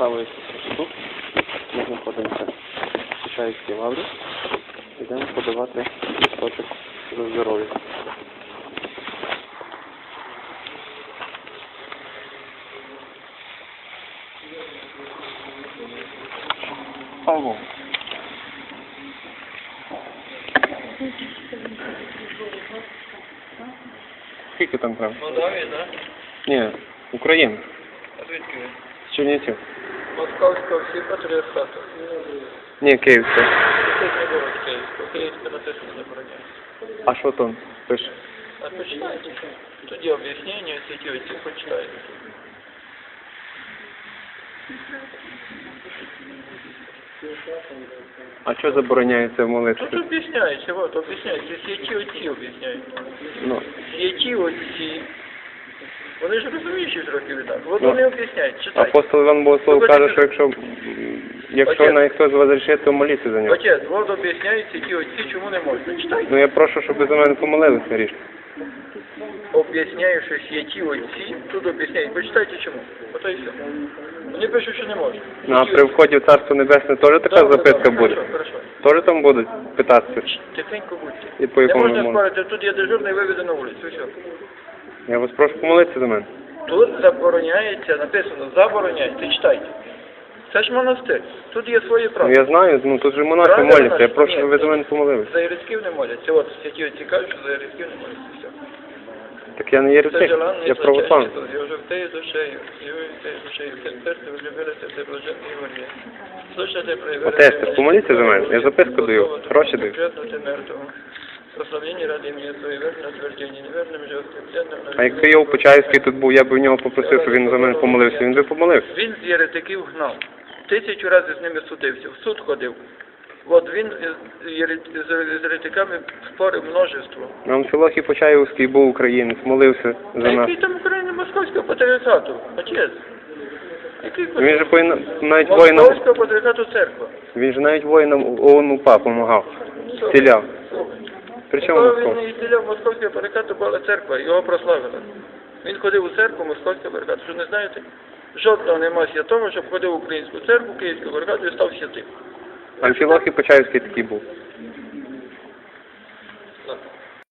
правої тут ми знаходимося в Чичаївській лаврі. Йдемо подавати листочок за здоров'я. Алло. Скільки там прям? Молдавія, так? Ні, Україна. А звідки ви? З Чернівців. Московського всі патріархату. Ні, Київська. Тут не було київського. Забороняє. А що там пише? А почитайте. Тоді об'яснення, всі ті оці почитайте. А що забороняється в Тут молитві? об'ясняється, от об'ясняється, святі отці об'ясняють. Ну, Святі отці. Вони ж розуміють, що трохи відтак. От Ну, вони об'ясняють, читайте. апостол Іван Богослов каже, що якщо, якщо Отець. на хтось возрішить, то моліться за нього. Отець, от об'ясняють святі отці, чому не можна. Читайте. Ну я прошу, щоб ви за мене помолилися річ. об'ясняю, що святі отці, тут об'ясняють, почитайте чому. Ото і все. Вони пишуть, що не можна. Ну а при вході в Царство Небесне теж така Добре, записка добре, буде? Хорошо, хорошо. Теж там будуть питатися? Тихенько будьте. І по Не якому можна можна? спорити, тут є дежурний виведе на вулицю, все. Я вас прошу помолитися за мене. Тут забороняється, написано, забороняється, читайте. Це ж монастир, тут є свої Ну правила. я знаю, ну тут же монахи Правильно, моляться, я значить, прошу, ні, щоб ви за мене помолилися. За єрецьків не моляться. От святі отці кажуть, що за єрецьків не моляться, все. Так я не Це єретик, желанний я православний. злочинний, і вже втеє душею, і ви втеє душею, все серце влюбилися в волі. Слушайте, Отець, так помоліться за мене, я записку даю, гроші даю. мертвому. Ради неверним. А якби я у Почаївській тут був, я б у нього попросив, щоб він за мене помолився, він би помолився. Він з єретиків гнав. Тисячу разів з ними судився, в суд ходив. От він з з єретиками спорив множество. На Амфілохі Почаївський був українець, молився А за нас. який там Україна московського патріархату? Отець. Який Він же повинен навіть воїнам, Московського патріархату церква. він же навіть воїнам ООН УПА допомагав. Стріляв. Причому Коли він і стріляв московського перекату була церква, його прославили. Він ходив у церкву московського патріархату. Що не знаєте? Жодного нема святого, щоб ходив в українську церкву, київську патріархату і став святим. Амфілохій Почаївський такий був.